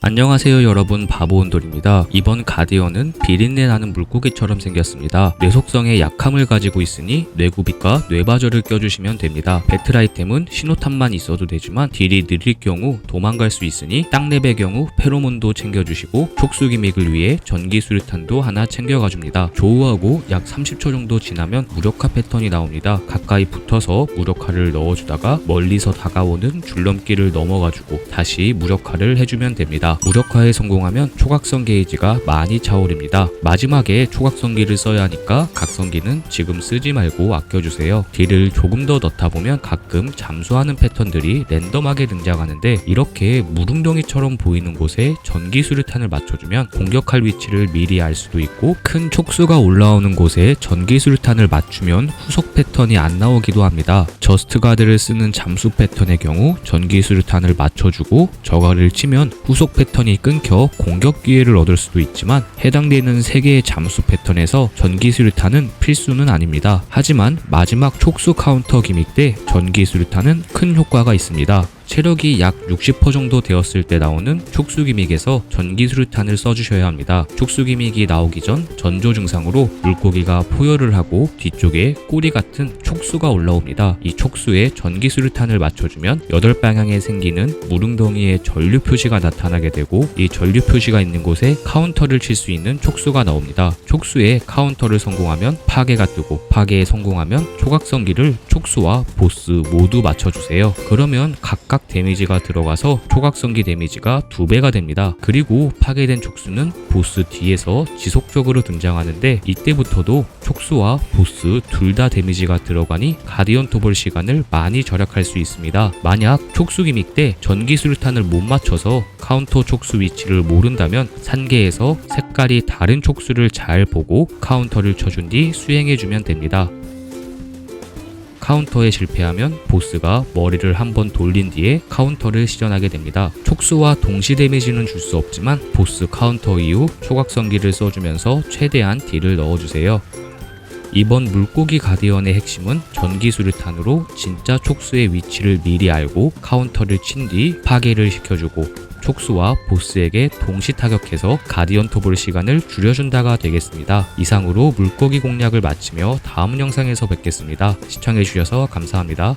안녕하세요 여러분 바보온돌입니다. 이번 가디언은 비린내 나는 물고기처럼 생겼습니다. 뇌속성에 약함을 가지고 있으니 뇌구빗과 뇌바저를 껴주시면 됩니다. 배틀 아이템은 신호탄만 있어도 되지만 딜이 느릴 경우 도망갈 수 있으니 땅랩의 경우 페로몬도 챙겨주시고 촉수 기믹을 위해 전기 수류탄도 하나 챙겨가줍니다. 조우하고 약 30초 정도 지나면 무력화 패턴이 나옵니다. 가까이 붙어서 무력화를 넣어주다가 멀리서 다가오는 줄넘기를 넘어가지고 다시 무력화를 해주면 됩니다. 무력화에 성공하면 초각성 게이지가 많이 차오릅니다. 마지막에 초각성기를 써야 하니까 각성기는 지금 쓰지 말고 아껴주세요. 딜을 조금 더 넣다 보면 가끔 잠수하는 패턴들이 랜덤하게 등장하는데 이렇게 무릉덩이처럼 보이는 곳에 전기 수류탄을 맞춰주면 공격할 위치를 미리 알 수도 있고 큰 촉수가 올라오는 곳에 전기 수류탄을 맞추면 후속 패턴이 안 나오기도 합니다. 저스트 가드를 쓰는 잠수 패턴의 경우 전기 수류탄을 맞춰주고 저가를 치면 후속 패턴이 끊겨 공격 기회를 얻을 수도 있지만 해당되는 3개의 잠수 패턴에서 전기 수류탄은 필수는 아닙니다. 하지만 마지막 촉수 카운터 기믹 때 전기 수류탄은 큰 효과가 있습니다. 체력이 약 60% 정도 되었을 때 나오는 촉수 기믹에서 전기 수류탄을 써주셔야 합니다. 촉수 기믹이 나오기 전 전조 증상으로 물고기가 포열을 하고 뒤쪽에 꼬리 같은 촉수가 올라옵니다. 이 촉수에 전기 수류탄을 맞춰주면 8방향에 생기는 무릉덩이의 전류 표시가 나타나게 되고 이 전류 표시가 있는 곳에 카운터를 칠 수 있는 촉수가 나옵니다. 촉수에 카운터를 성공하면 파괴가 뜨고 파괴에 성공하면 초각성기를 촉수와 보스 모두 맞춰주세요. 그러면 각각 데미지가 들어가서 초각성기 데미지가 두 배가 됩니다. 그리고 파괴된 촉수는 보스 뒤에서 지속적으로 등장하는데 이때부터도 촉수와 보스 둘 다 데미지가 들어가니 가디언 토벌 시간을 많이 절약할 수 있습니다. 만약 촉수 기믹 때 전기 수류탄을 못 맞춰서 카운터 촉수 위치를 모른다면 산계에서 색깔이 다른 촉수를 잘 보고 카운터를 쳐준 뒤 수행해주면 됩니다. 카운터에 실패하면 보스가 머리를 한번 돌린 뒤에 카운터를 시전하게 됩니다. 촉수와 동시 데미지는 줄 수 없지만 보스 카운터 이후 초각성기를 써주면서 최대한 딜을 넣어주세요. 이번 물고기 가디언의 핵심은 전기 수류탄으로 진짜 촉수의 위치를 미리 알고 카운터를 친 뒤 파괴를 시켜주고 촉수와 보스에게 동시 타격해서 가디언 토볼 시간을 줄여준다가 되겠습니다. 이상으로 물고기 공략을 마치며 다음 영상에서 뵙겠습니다. 시청해주셔서 감사합니다.